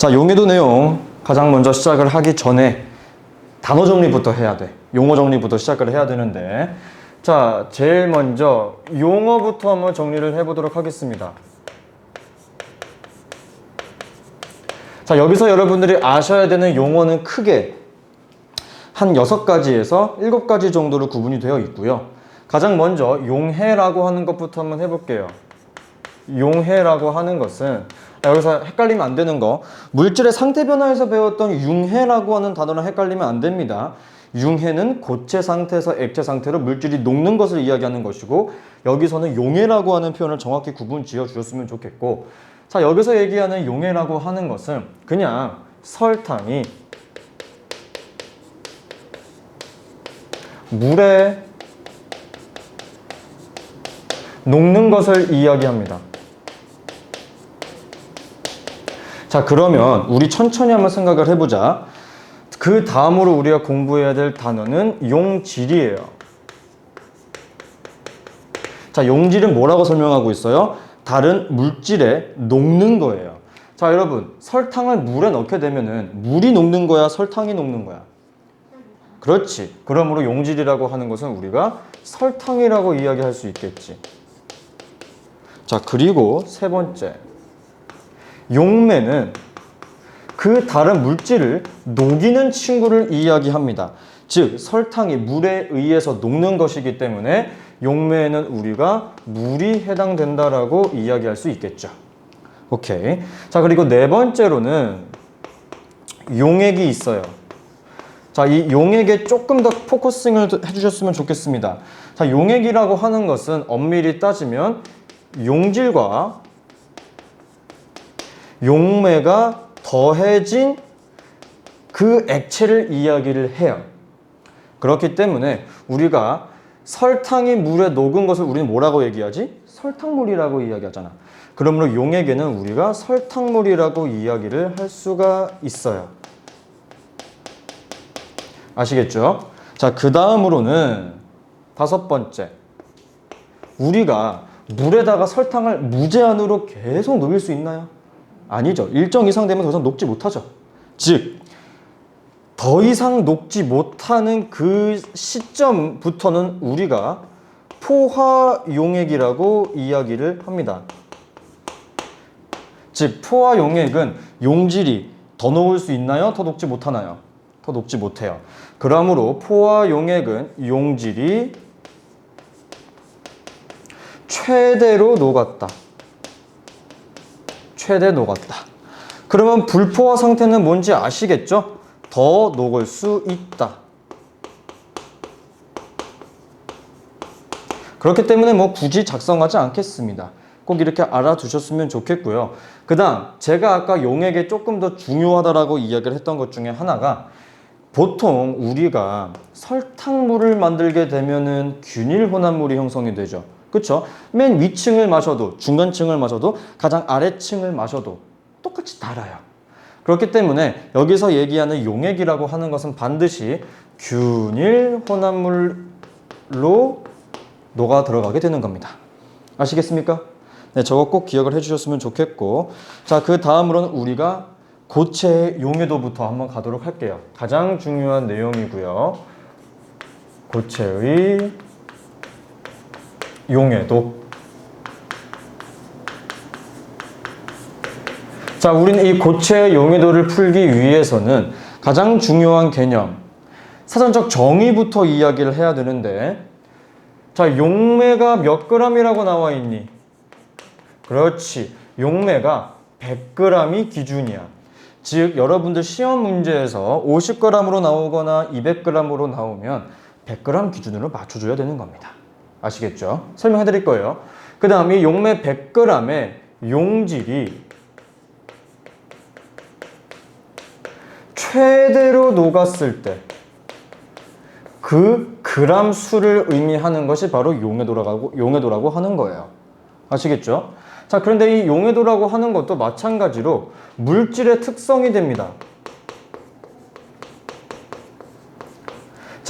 자, 용해도 내용 가장 먼저 시작을 하기 전에 단어 정리부터 해야 돼. 용어 정리부터 시작을 해야 되는데. 자, 제일 먼저 용어부터 한번 정리를 해보도록 하겠습니다. 자, 여기서 여러분들이 아셔야 되는 용어는 크게 한 여섯 가지에서 일곱 가지 정도로 구분이 되어 있고요. 가장 먼저 용해라고 하는 것부터 한번 해볼게요. 용해라고 하는 것은 아, 여기서 헷갈리면 안 되는 거 물질의 상태 변화에서 배웠던 융해라고 하는 단어랑 헷갈리면 안 됩니다. 융해는 고체 상태에서 액체 상태로 물질이 녹는 것을 이야기하는 것이고 여기서는 용해라고 하는 표현을 정확히 구분 지어 주셨으면 좋겠고 자 여기서 얘기하는 용해라고 하는 것은 그냥 설탕이 물에 녹는 것을 이야기합니다. 자, 그러면 우리 천천히 한번 생각을 해보자. 그 다음으로 우리가 공부해야 될 단어는 용질이에요. 자, 용질은 뭐라고 설명하고 있어요? 다른 물질에 녹는 거예요. 자, 여러분, 설탕을 물에 넣게 되면은 물이 녹는 거야, 설탕이 녹는 거야? 그렇지. 그러므로 용질이라고 하는 것은 우리가 설탕이라고 이야기할 수 있겠지. 자, 그리고 세 번째. 용매는 그 다른 물질을 녹이는 친구를 이야기합니다. 즉, 설탕이 물에 의해서 녹는 것이기 때문에 용매에는 우리가 물이 해당된다라고 이야기할 수 있겠죠. 오케이. 자, 그리고 네 번째로는 용액이 있어요. 자, 이 용액에 조금 더 포커싱을 해주셨으면 좋겠습니다. 자, 용액이라고 하는 것은 엄밀히 따지면 용질과 용매가 더해진 그 액체를 이야기를 해요. 그렇기 때문에 우리가 설탕이 물에 녹은 것을 우리는 뭐라고 얘기하지? 설탕물이라고 이야기하잖아. 그러므로 용액에는 우리가 설탕물이라고 이야기를 할 수가 있어요. 아시겠죠? 자, 그 다음으로는 다섯 번째. 우리가 물에다가 설탕을 무제한으로 계속 녹일 수 있나요? 아니죠. 일정 이상 되면 더 이상 녹지 못하죠. 즉, 더 이상 녹지 못하는 그 시점부터는 우리가 포화용액이라고 이야기를 합니다. 즉, 포화용액은 용질이 더 녹을 수 있나요? 더 녹지 못하나요? 더 녹지 못해요. 그러므로 포화용액은 용질이 최대로 녹았다. 최대 녹았다. 그러면 불포화 상태는 뭔지 아시겠죠? 더 녹을 수 있다. 그렇기 때문에 뭐 굳이 작성하지 않겠습니다. 꼭 이렇게 알아두셨으면 좋겠고요. 그 다음, 제가 아까 용액에 조금 더 중요하다라고 이야기를 했던 것 중에 하나가 보통 우리가 설탕물을 만들게 되면은 균일 혼합물이 형성이 되죠. 그쵸? 맨 위층을 마셔도, 중간층을 마셔도, 가장 아래층을 마셔도 똑같이 달아요. 그렇기 때문에 여기서 얘기하는 용액이라고 하는 것은 반드시 균일 혼합물로 녹아 들어가게 되는 겁니다. 아시겠습니까? 네, 저거 꼭 기억을 해주셨으면 좋겠고. 자, 그 다음으로는 우리가 고체의 용해도부터 한번 가도록 할게요. 가장 중요한 내용이고요. 고체의 용해도. 자, 우리는 이 고체의 용해도를 풀기 위해서는 가장 중요한 개념, 사전적 정의부터 이야기를 해야 되는데, 자, 용매가 몇 g이라고 나와 있니? 그렇지. 용매가 100g이 기준이야. 즉, 여러분들 시험 문제에서 50g으로 나오거나 200g으로 나오면 100g 기준으로 맞춰줘야 되는 겁니다. 아시겠죠? 설명해 드릴 거예요. 그 다음에 용매 100g의 용질이 최대로 녹았을 때 그 그람 수를 의미하는 것이 바로 용해도라고, 용해도라고 하는 거예요. 아시겠죠? 자, 그런데 이 용해도라고 하는 것도 마찬가지로 물질의 특성이 됩니다.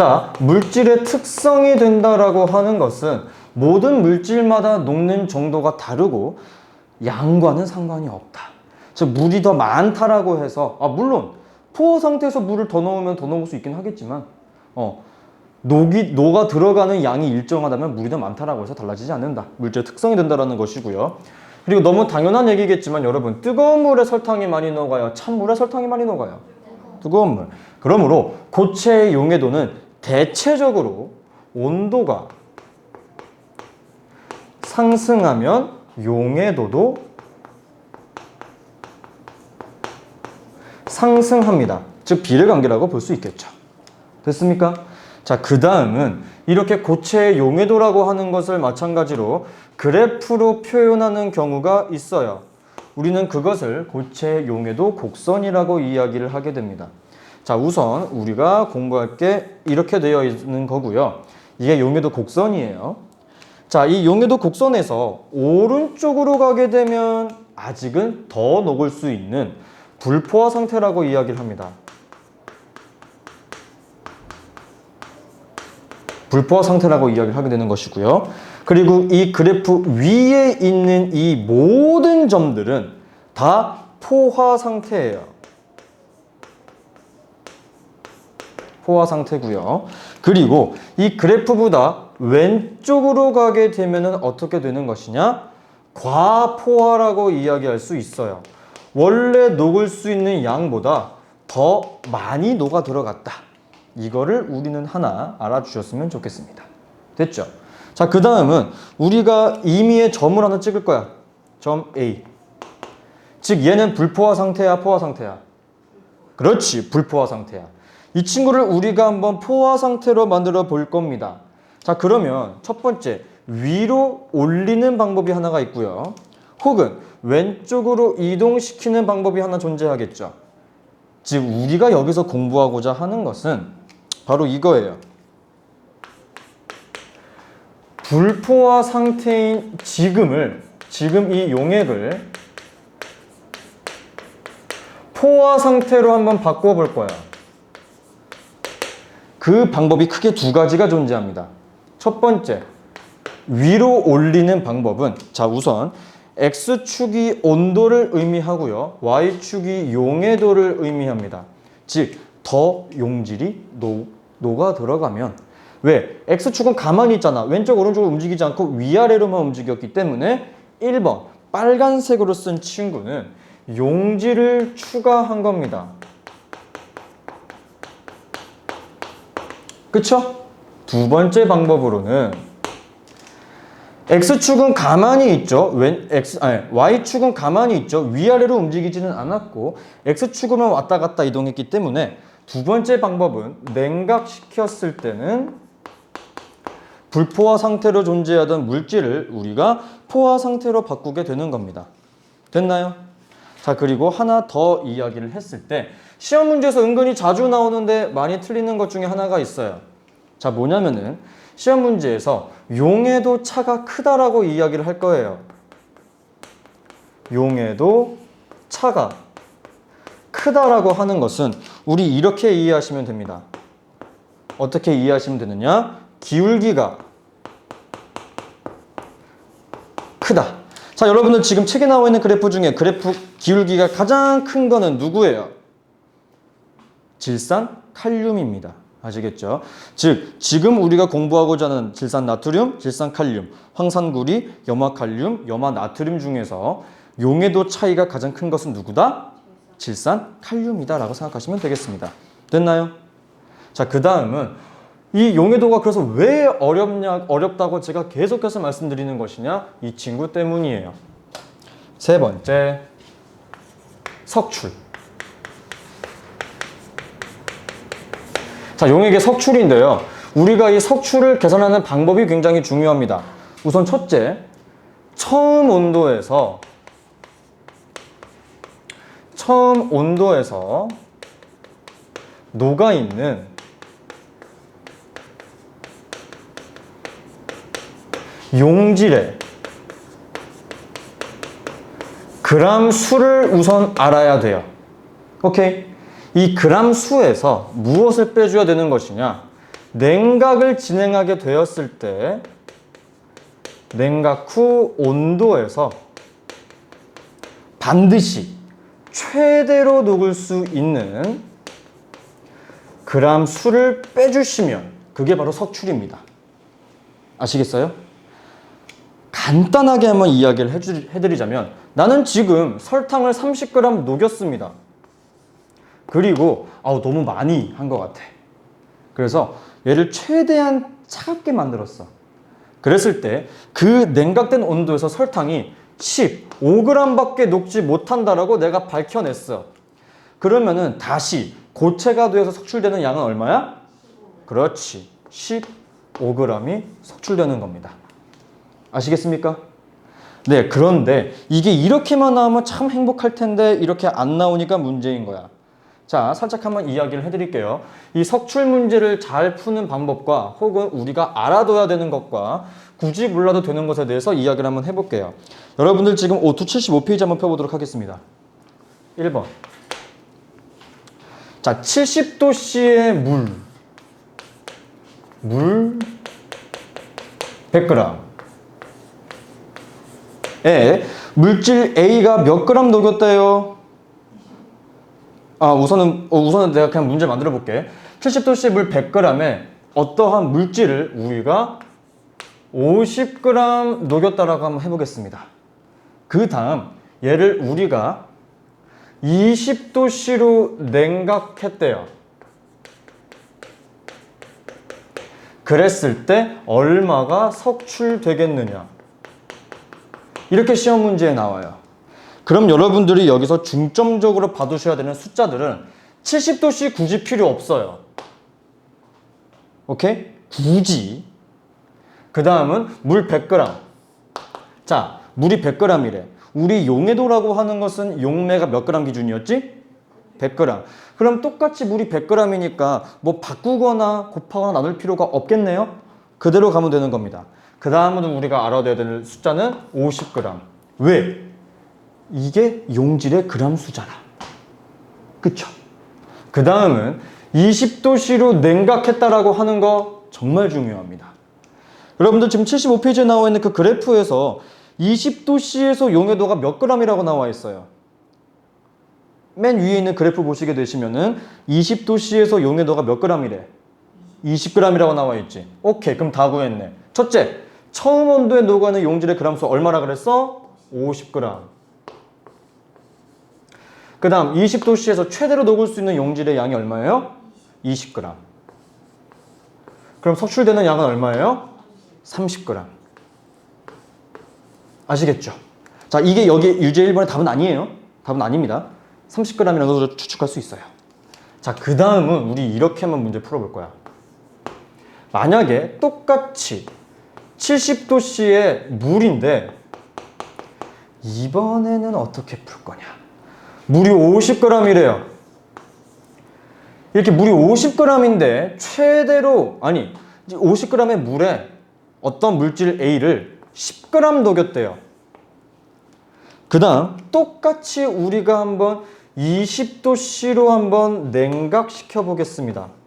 자, 물질의 특성이 된다라고 하는 것은 모든 물질마다 녹는 정도가 다르고 양과는 상관이 없다. 즉 물이 더 많다라고 해서 아 물론 포화 상태에서 물을 더 넣으면 더 넣을 수 있긴 하겠지만 어 녹이 녹아 들어가는 양이 일정하다면 물이 더 많다라고 해서 달라지지 않는다. 물질 특성이 된다라는 것이고요. 그리고 너무 당연한 얘기겠지만 여러분 뜨거운 물에 설탕이 많이 녹아요. 찬물에 설탕이 많이 녹아요. 뜨거운 물. 그러므로 고체의 용해도는 대체적으로 온도가 상승하면 용해도도 상승합니다. 즉 비례관계라고 볼 수 있겠죠. 됐습니까? 자, 그 다음은 이렇게 고체의 용해도라고 하는 것을 마찬가지로 그래프로 표현하는 경우가 있어요. 우리는 그것을 고체의 용해도 곡선이라고 이야기를 하게 됩니다. 자, 우선 우리가 공부할 게 이렇게 되어 있는 거고요. 이게 용해도 곡선이에요. 자, 이 용해도 곡선에서 오른쪽으로 가게 되면 아직은 더 녹을 수 있는 불포화 상태라고 이야기를 합니다. 불포화 상태라고 이야기를 하게 되는 것이고요. 그리고 이 그래프 위에 있는 이 모든 점들은 다 포화 상태예요. 포화 상태고요. 그리고 이 그래프보다 왼쪽으로 가게 되면은 어떻게 되는 것이냐? 과포화라고 이야기할 수 있어요. 원래 녹을 수 있는 양보다 더 많이 녹아 들어갔다. 이거를 우리는 하나 알아주셨으면 좋겠습니다. 됐죠? 자, 그 다음은 우리가 임의의 점을 하나 찍을 거야. 점 A. 즉, 얘는 불포화 상태야, 포화 상태야? 그렇지, 불포화 상태야. 이 친구를 우리가 한번 포화 상태로 만들어 볼 겁니다. 자, 그러면 첫 번째, 위로 올리는 방법이 하나가 있고요. 혹은 왼쪽으로 이동시키는 방법이 하나 존재하겠죠. 즉, 우리가 여기서 공부하고자 하는 것은 바로 이거예요. 불포화 상태인 지금을, 지금 이 용액을 포화 상태로 한번 바꿔볼 거야. 그 방법이 크게 두 가지가 존재합니다. 첫 번째, 위로 올리는 방법은 자 우선 x축이 온도를 의미하고요. y축이 용해도를 의미합니다. 즉, 더 용질이 녹, 녹아 들어가면 왜? x축은 가만히 있잖아. 왼쪽 오른쪽으로 움직이지 않고 위아래로만 움직였기 때문에 1번 빨간색으로 쓴 친구는 용질을 추가한 겁니다. 그쵸? 두 번째 방법으로는 X축은 가만히 있죠. 왼, X, 아니, Y축은 가만히 있죠. 위아래로 움직이지는 않았고 X축으로만 왔다 갔다 이동했기 때문에 두 번째 방법은 냉각시켰을 때는 불포화 상태로 존재하던 물질을 우리가 포화 상태로 바꾸게 되는 겁니다. 됐나요? 자, 그리고 하나 더 이야기를 했을 때 시험 문제에서 은근히 자주 나오는데 많이 틀리는 것 중에 하나가 있어요. 자, 뭐냐면은 시험 문제에서 용해도 차가 크다라고 이야기를 할 거예요. 용해도 차가 크다라고 하는 것은 우리 이렇게 이해하시면 됩니다. 어떻게 이해하시면 되느냐? 기울기가 크다. 자, 여러분들 지금 책에 나와 있는 그래프 중에 그래프 기울기가 가장 큰 거는 누구예요? 질산 칼륨입니다. 아시겠죠? 즉, 지금 우리가 공부하고자 하는 질산 나트륨, 질산 칼륨, 황산구리, 염화 칼륨, 염화 나트륨 중에서 용해도 차이가 가장 큰 것은 누구다? 질산 칼륨이다 라고 생각하시면 되겠습니다. 됐나요? 자, 그 다음은 이 용해도가 그래서 왜 어렵냐, 어렵다고 제가 계속해서 말씀드리는 것이냐? 이 친구 때문이에요. 세 번째, 석출. 자, 용액의 석출인데요. 우리가 이 석출을 계산하는 방법이 굉장히 중요합니다. 우선 첫째, 처음 온도에서 처음 온도에서 녹아 있는 용질의 그람 수를 우선 알아야 돼요. 오케이? 이 그람 수에서 무엇을 빼줘야 되는 것이냐? 냉각을 진행하게 되었을 때 냉각 후 온도에서 반드시 최대로 녹을 수 있는 그람 수를 빼주시면 그게 바로 석출입니다. 아시겠어요? 간단하게 한번 이야기를 해드리자면 나는 지금 설탕을 30g 녹였습니다. 그리고 아우 너무 많이 한 것 같아. 그래서 얘를 최대한 차갑게 만들었어. 그랬을 때 그 냉각된 온도에서 설탕이 15g밖에 녹지 못한다라고 내가 밝혀냈어. 그러면은 다시 고체가 돼서 석출되는 양은 얼마야? 그렇지. 15g이 석출되는 겁니다. 아시겠습니까? 네, 그런데 이게 이렇게만 나오면 참 행복할 텐데 이렇게 안 나오니까 문제인 거야. 자, 살짝 한번 이야기를 해드릴게요. 이 석출 문제를 잘 푸는 방법과 혹은 우리가 알아둬야 되는 것과 굳이 몰라도 되는 것에 대해서 이야기를 한번 해볼게요. 여러분들 지금 O2 75페이지 한번 펴보도록 하겠습니다. 1번. 자, 70도씨의 물. 물 100g. 에 물질 A가 몇 그램 녹였대요? 아, 우선은, 어, 우선은 내가 그냥 문제 만들어 볼게. 70도씨 물 100g에 어떠한 물질을 우리가 50g 녹였다라고 한번 해보겠습니다. 그 다음, 얘를 우리가 20도씨로 냉각했대요. 그랬을 때 얼마가 석출되겠느냐? 이렇게 시험 문제에 나와요. 그럼 여러분들이 여기서 중점적으로 봐두셔야 되는 숫자들은 70도씨 굳이 필요 없어요. 오케이? 굳이. 그 다음은 물 100g. 자, 물이 100g이래. 우리 용해도라고 하는 것은 용매가 몇 g 기준이었지? 100g. 그럼 똑같이 물이 100g이니까 뭐 바꾸거나 곱하거나 나눌 필요가 없겠네요? 그대로 가면 되는 겁니다. 그 다음으로 우리가 알아둬야 될 숫자는 50g. 왜? 이게 용질의 그람 수잖아. 그쵸? 그 다음은 20도씨로 냉각했다라고 하는 거 정말 중요합니다. 여러분들 지금 75페이지에 나와 있는 그 그래프에서 20도씨에서 용해도가 몇 g이라고 나와 있어요. 맨 위에 있는 그래프 보시게 되시면은 20도씨에서 용해도가 몇 g이래? 20g이라고 나와 있지. 오케이, 그럼 다 구했네. 첫째, 처음 온도에 녹아있는 용질의 그람수 얼마라 그랬어? 50g. 그 다음 20도씨에서 최대로 녹을 수 있는 용질의 양이 얼마예요? 20g. 그럼 석출되는 양은 얼마예요? 30g. 아시겠죠? 자, 이게 여기 유제 1번의 답은 아니에요. 답은 아닙니다. 30g이라는 것으로 추측할 수 있어요. 자, 그 다음은 우리 이렇게만 문제 풀어볼 거야. 만약에 똑같이 70도씨의 물인데 이번에는 어떻게 풀 거냐? 물이 50g이래요. 이렇게 물이 50g인데 최대로 아니 50g의 물에 어떤 물질 A를 10g 녹였대요. 그 다음 똑같이 우리가 한번 20도씨로 한번 냉각시켜 보겠습니다.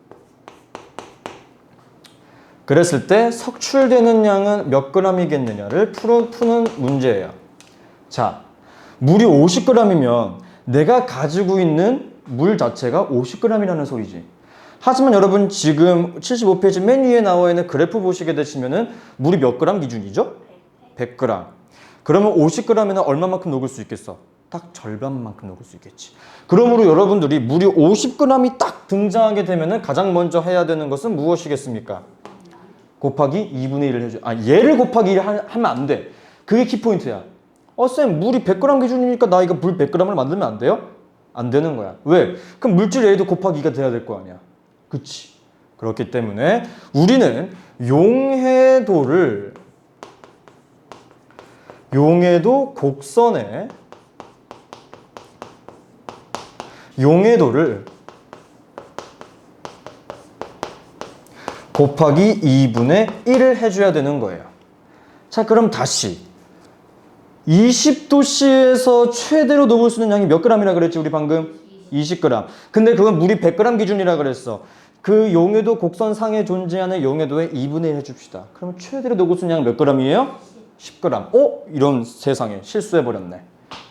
그랬을 때 석출되는 양은 몇 g이겠느냐를 풀어 푸는 문제예요. 자, 물이 50g이면 내가 가지고 있는 물 자체가 50g이라는 소리지. 하지만 여러분 지금 75페이지 맨 위에 나와 있는 그래프 보시게 되시면은 물이 몇 g 기준이죠? 100g. 그러면 50g에는 얼마만큼 녹을 수 있겠어? 딱 절반만큼 녹을 수 있겠지. 그러므로 여러분들이 물이 50g이 딱 등장하게 되면은 가장 먼저 해야 되는 것은 무엇이겠습니까? 곱하기 2분의 1을 해줘. 아, 얘를 곱하기 1 하면 안 돼. 그게 키포인트야. 어, 쌤, 물이 100g 기준이니까 나 이거 물 100g을 만들면 안 돼요? 안 되는 거야. 왜? 그럼 물질 A도 곱하기 2가 돼야 될 거 아니야. 그치? 그렇기 때문에 우리는 용해도를 용해도 곡선에 용해도를 곱하기 2분의 1을 해줘야 되는 거예요. 자, 그럼 다시 20도씨에서 최대로 녹을 수 있는 양이 몇 g이라 그랬지 우리 방금? 20g. 근데 그건 물이 100g 기준이라 그랬어. 그 용해도 곡선상에 존재하는 용해도의 2분의 1 해줍시다. 그러면 최대로 녹을 수 있는 양은 몇 g이에요? 10g. 어? 이런 세상에 실수해버렸네.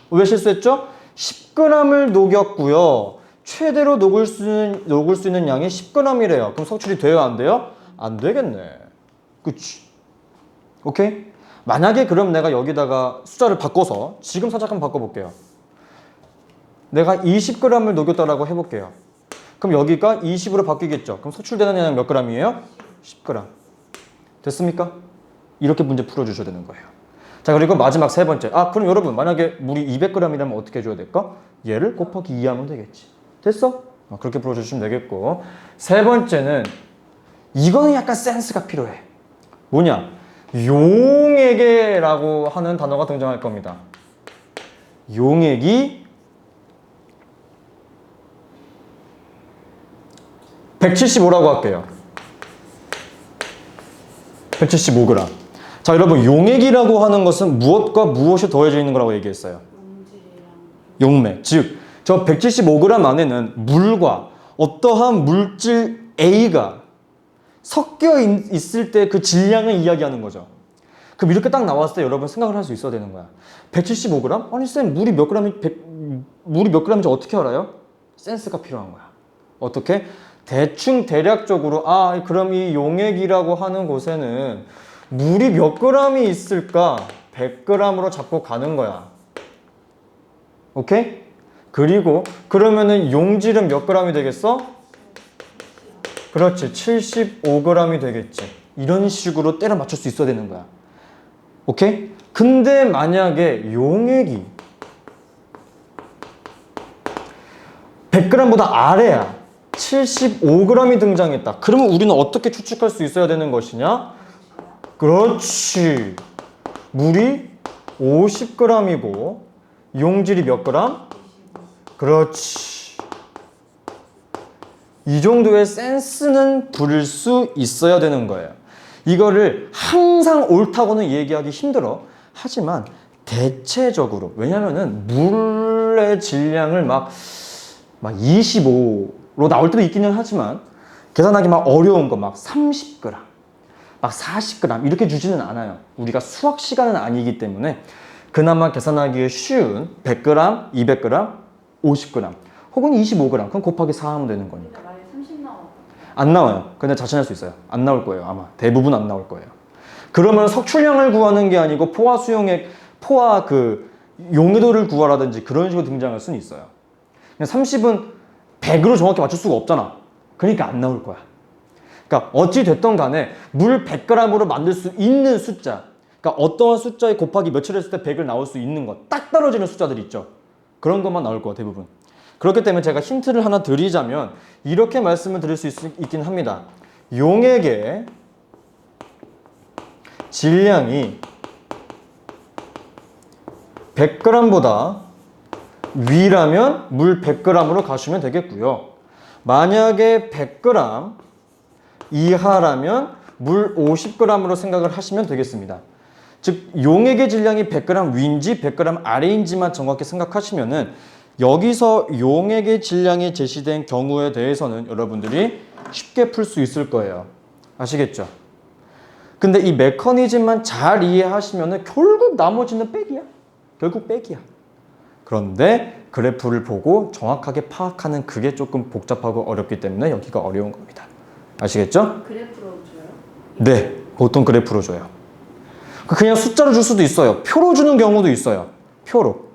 왜 실수했죠? 10g을 녹였고요. 최대로 녹을 수 있는, 녹을 수 있는 양이 10g이래요. 그럼 석출이 돼요, 안 돼요? 안 되겠네. 그치? 오케이? 만약에 그럼 내가 여기다가 숫자를 바꿔서 지금 살짝 한번 바꿔볼게요. 내가 20g을 녹였다라고 해볼게요. 그럼 여기가 20으로 바뀌겠죠. 그럼 소출되는 양몇 g이에요? 10g. 됐습니까? 이렇게 문제 풀어주셔야 되는 거예요. 자 그리고 마지막 세 번째. 아 그럼 여러분 만약에 물이 200g이라면 어떻게 해줘야 될까? 얘를 곱하기 2 하면 되겠지. 됐어? 아, 그렇게 풀어주시면 되겠고 세 번째는 이거는 약간 센스가 필요해. 뭐냐? 용액에라고 하는 단어가 등장할 겁니다. 용액이 175라고 할게요. 175g. 자, 여러분, 용액이라고 하는 것은 무엇과 무엇이 더해져 있는 거라고 얘기했어요? 용맥. 즉, 저 175g 안에는 물과 어떠한 물질 A가 섞여 있- 있을 때 그 질량을 이야기하는 거죠. 그럼 이렇게 딱 나왔을 때 여러분 생각을 할 수 있어야 되는 거야. 175g? 아니, 쌤, 물이 몇 g이, 100, 물이 몇 g인지 어떻게 알아요? 센스가 필요한 거야. 어떻게? 대충 대략적으로 아 그럼 이 용액이라고 하는 곳에는 물이 몇 g이 있을까 100g으로 잡고 가는 거야 오케이? 그리고 그러면은 용질은 몇 g이 되겠어? 그렇지 75g이 되겠지 이런 식으로 때려 맞출 수 있어야 되는 거야 오케이? 근데 만약에 용액이 100g보다 아래야 75g이 등장했다. 그러면 우리는 어떻게 추측할 수 있어야 되는 것이냐? 그렇지. 물이 50g이고 용질이 몇 g? 그렇지. 이 정도의 센스는 부릴 수 있어야 되는 거예요. 이거를 항상 옳다고는 얘기하기 힘들어. 하지만 대체적으로 왜냐면은 물의 질량을 막 막 25로 나올 때도 있기는 하지만 계산하기 막 어려운 거 막 30g, 막 40g 이렇게 주지는 않아요. 우리가 수학 시간은 아니기 때문에 그나마 계산하기 쉬운 100g, 200g, 50g 혹은 25g 그럼 곱하기 4 하면 되는 거니까. 근데 만약에 30 나와. 안 나와요. 근데 자신할 수 있어요. 안 나올 거예요. 아마 대부분 안 나올 거예요. 그러면 석출량을 구하는 게 아니고 포화 수용액, 포화 그 용해도를 구하라든지 그런 식으로 등장할 수는 있어요. 30은 100으로 정확히 맞출 수가 없잖아. 그러니까 안 나올 거야. 그러니까 어찌 됐던 간에 물 100g으로 만들 수 있는 숫자. 그러니까 어떠한 숫자에 곱하기 몇칠 했을 때 100을 나올 수 있는 것. 딱 떨어지는 숫자들 있죠. 그런 것만 나올 거야, 대부분. 그렇기 때문에 제가 힌트를 하나 드리자면 이렇게 말씀을 드릴 수 있, 있긴 합니다. 용액의 질량이 100g보다 위라면 물 100g으로 가시면 되겠고요. 만약에 100g 이하라면 물 50g으로 생각을 하시면 되겠습니다. 즉 용액의 질량이 100g 위인지 100g 아래인지만 정확히 생각하시면은 여기서 용액의 질량이 제시된 경우에 대해서는 여러분들이 쉽게 풀 수 있을 거예요. 아시겠죠? 근데 이 메커니즘만 잘 이해하시면은 결국 나머지는 백이야. 결국 백이야. 그런데 그래프를 보고 정확하게 파악하는 그게 조금 복잡하고 어렵기 때문에 여기가 어려운 겁니다. 아시겠죠? 그래프로 줘요? 네, 보통 그래프로 줘요. 그냥 숫자로 줄 수도 있어요. 표로 주는 경우도 있어요. 표로.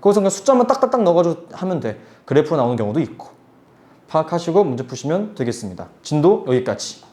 거기서 그냥 숫자만 딱딱딱 넣어가지고 하면 돼. 그래프로 나오는 경우도 있고. 파악하시고 문제 푸시면 되겠습니다. 진도 여기까지.